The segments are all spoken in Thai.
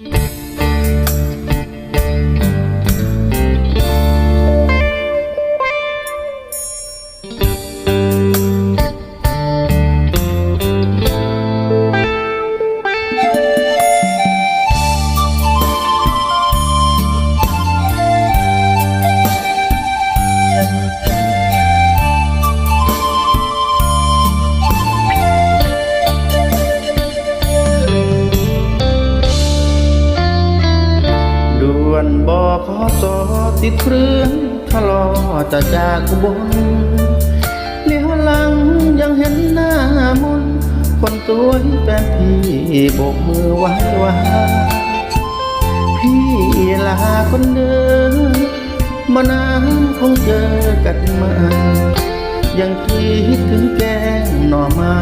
ด่ วนบอขอสอติดเครื่องทะลอจะจากอุบลเลี้ยวหลังยังเห็นหน้ามนคนสวยแฟนพี่โบกมือไว้ว่าพี่ลาคนเดิมมานานคงเจอกันมายังคิดถึงแกงหน่อไม้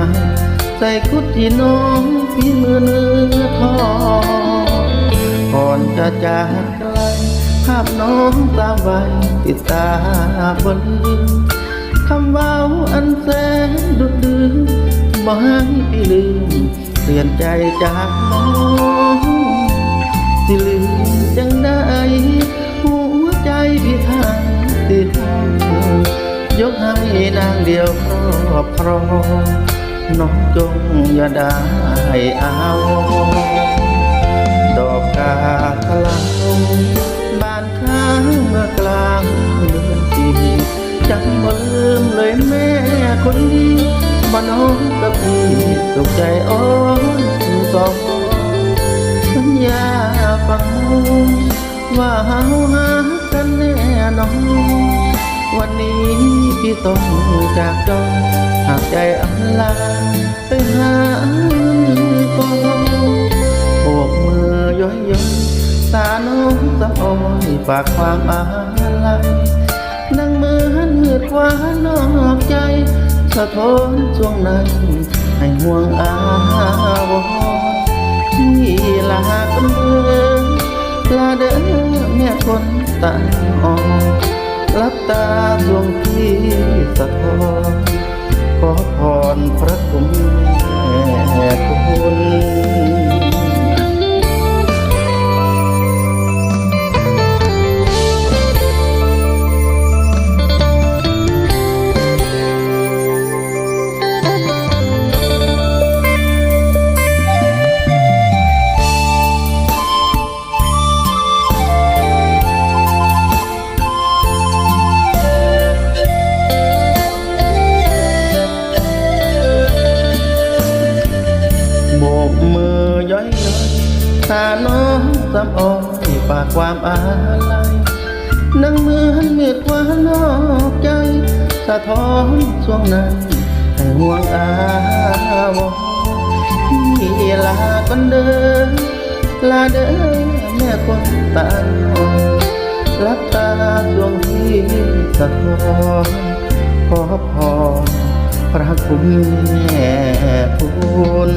ใส่คุดที่น้องพี่มือเนื้อทองก่อนจะจาก ภาพน้องตาไวติดตาบนลืมคำเว้าอันแสนดุดดื้อบ่ให้พี่ลืมเปลี่ยนใจจากน้องสิลืมจังได้หัวใจพี่ทางติดยกให้นางเดียวครอบครองน้องจงอย่าได้เอา นดีบ่น้องกับพี่สุขใจอ่อนสองสัญญาฟังว่าเฮาหากันแน่นอนวันนี้พี่ต้องจากจองหากใจอันลาไปหาปองโบกมือย้อยย้อยตาน้องสะอ้อยฝากความอาลัยนั่งมือหันมืดขวานอกใจ สะท้อนช่วงนั้น ให้ห่วงอาวรที่ลาคนเดินลาเดินแม่คนตาอ่อนรับตาดวงพี่สะท้อนขอพรพระคุณ มือย้อยย้อยตาน้องสำอ้อยฝากความอาลัยนั่งมือหันเมืดกว่านอกใจ สะท้อนช่วงนั้นให้ห่วงอาวรพี่ลาคนเดินลาเดินแม่คนตาอ่อนรับตาดวงที่สะท้อนขอพร พระคุณแม่คุณ